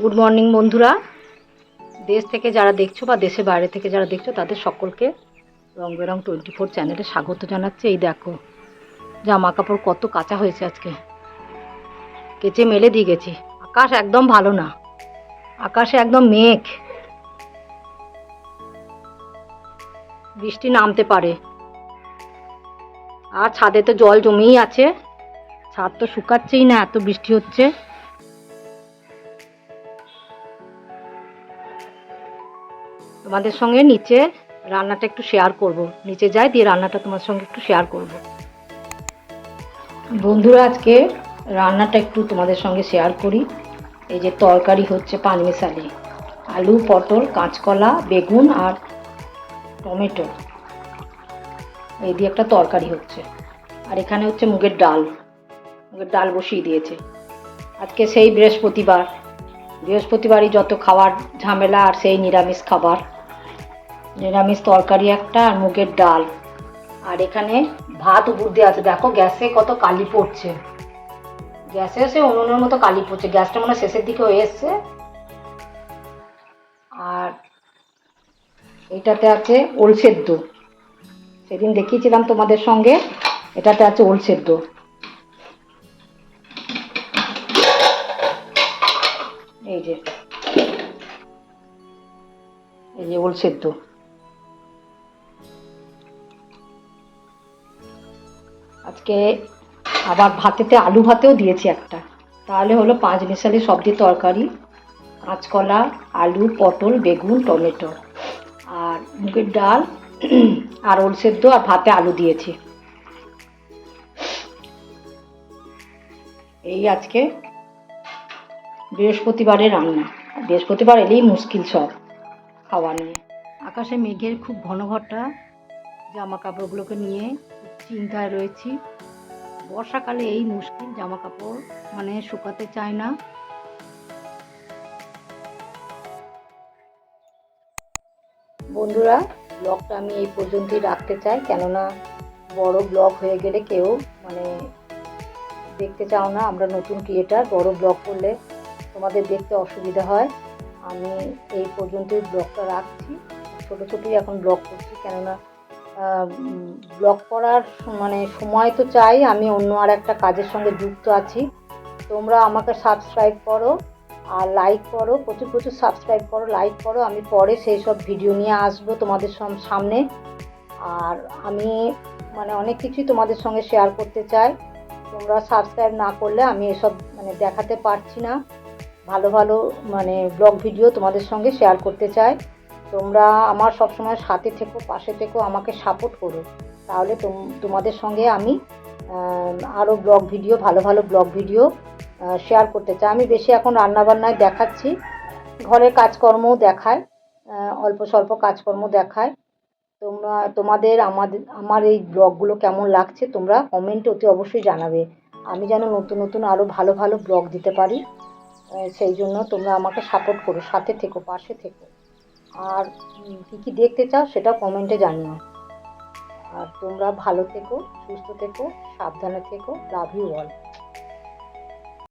Good morning বন্ধুরা। দেশ থেকে যারা দেখছ বা দেশের বাইরে থেকে যারা দেখছ, তাদের সকলকে রং বেরং টোয়েন্টি ফোর চ্যানেলে স্বাগত জানাচ্ছে। এই দেখো জামা কাপড় কত কাঁচা হয়েছে আজকে। কেচে মেলে দিয়ে গেছি। আকাশ একদম ভালো না। আকাশে একদম মেঘ। বৃষ্টি নামতে পারে। আর ছাদে তো জল জমেই আছে। ছাদ তো শুকাচ্ছেই না, এত বৃষ্টি হচ্ছে। তোমাদের সঙ্গে নিচে রান্নাটা একটু শেয়ার করব। নিচে যাই, দিয়ে রান্নাটা তোমার সঙ্গে একটু শেয়ার করব। বন্ধুরা, আজকে রান্নাটা একটু তোমাদের সঙ্গে শেয়ার করি। এই যে তরকারি হচ্ছে পানমেশালি আলু, পটল, কাঁচকলা, বেগুন আর টমেটো। এই দিয়ে একটা তরকারি হচ্ছে। আর এখানে হচ্ছে মুগের ডাল। মুগের ডাল বসিয়ে দিয়েছে। আজকে সেই বৃহস্পতিবার। বৃহস্পতিবারই যত খাবার ঝামেলা আর সেই নিরামিষ খাবার। নিরামিষ তরকারি একটা আর মুগের ডাল। আর এখানে ভাত উপর দিয়ে আছে। দেখো গ্যাসে কত কালি পড়ছে। গ্যাসে সে উনুনের মতো কালি পড়ছে। গ্যাসটা মনে শেষের দিকে হয়ে এসছে। আর এটাতে আছে ওল সেদ্ধ। সেদিন দেখিয়েছিলাম তোমাদের সঙ্গে। এটাতে আছে ওল সেদ্ধ। এই যে। এই যে ওল সেদ্ধ। আজকে আবার ভাতেতে, আলু ভাতেও দিয়েছি একটা। তাহলে হলো পাঁচ মিশালি সবজি তরকারি, কাঁচকলা, আলু, পটল, বেগুন, টমেটো। আর মুগের ডাল আর ওল সেদ্ধ আর ভাতে আলু দিয়েছি। এই আজকে বৃহস্পতিবারের রান্না। বৃহস্পতিবার এলেই মুশকিল সব খাওয়া নিয়ে। আকাশে মেঘের খুব ঘন ঘটা জামা কাপড়গুলোকে নিয়ে চিন্তায় রয়েছি। বর্ষাকালে এই মুশকিল জামা কাপড় মানে শুকাতে চায় না। বন্ধুরা, ব্লগটা আমি এই পর্যন্তই রাখতে চাই। কেননা বড় ব্লগ হয়ে গেলে কেউ মানে দেখতে চাও না, আমরা নতুন ক্রিয়েটার বড় ব্লগ করলে তোমাদের দেখতে অসুবিধা হয়। আমি এই পর্যন্তই ব্লগটা রাখছি। ছোটো ছোটোই এখন ব্লগ করছি, কেননা ব্লগ করার মানে সময় তো চাই, আমি অন্য আর একটা কাজের সঙ্গে যুক্ত আছি। তোমরা আমাকে সাবস্ক্রাইব করো আর লাইক করো, প্রচুর প্রচুর সাবস্ক্রাইব করো লাইক করো। আমি পরে সেই সব ভিডিও নিয়ে আসব তোমাদের সম- সামনে। আর আমি মানে অনেক কিছুই তোমাদের সঙ্গে শেয়ার করতে চাই। তোমরা সাবস্ক্রাইব না করলে আমি এসব মানে দেখাতে পারছি না। ভালো ভালো মানে ব্লগ ভিডিও তোমাদের সঙ্গে শেয়ার করতে চাই। তোমরা আমার সবসময় সাথে থেকো, পাশে থেকো, আমাকে সাপোর্ট করো। তাহলে তোম- তোমাদের সঙ্গে আমি আরও ব্লগ ভিডিও ভালো ভালো ব্লগ ভিডিও শেয়ার করতে চাই। আমি বেশি এখন রান্নাবান্নায় দেখাচ্ছি। ঘরের কাজকর্মও দেখায় অল্প স্বল্প কাজকর্ম দেখায়। তোমরা, তোমাদের আমাদের আমার এই ব্লগগুলো কেমন লাগছে তোমরা কমেন্টে অতি অবশ্যই জানাবে। আমি যেন নতুন নতুন আরও ভালো ভালো ব্লগ দিতে পারি সেই জন্য তোমরা আমাকে সাপোর্ট করো, সাথে থেকো, পাশে থেকো। আর কী কী দেখতে চাও সেটা কমেন্টে জানিও। আর তোমরা ভালো থেকো, সুস্থ থেকো, সাবধানে থেকো লাভ ইউ অল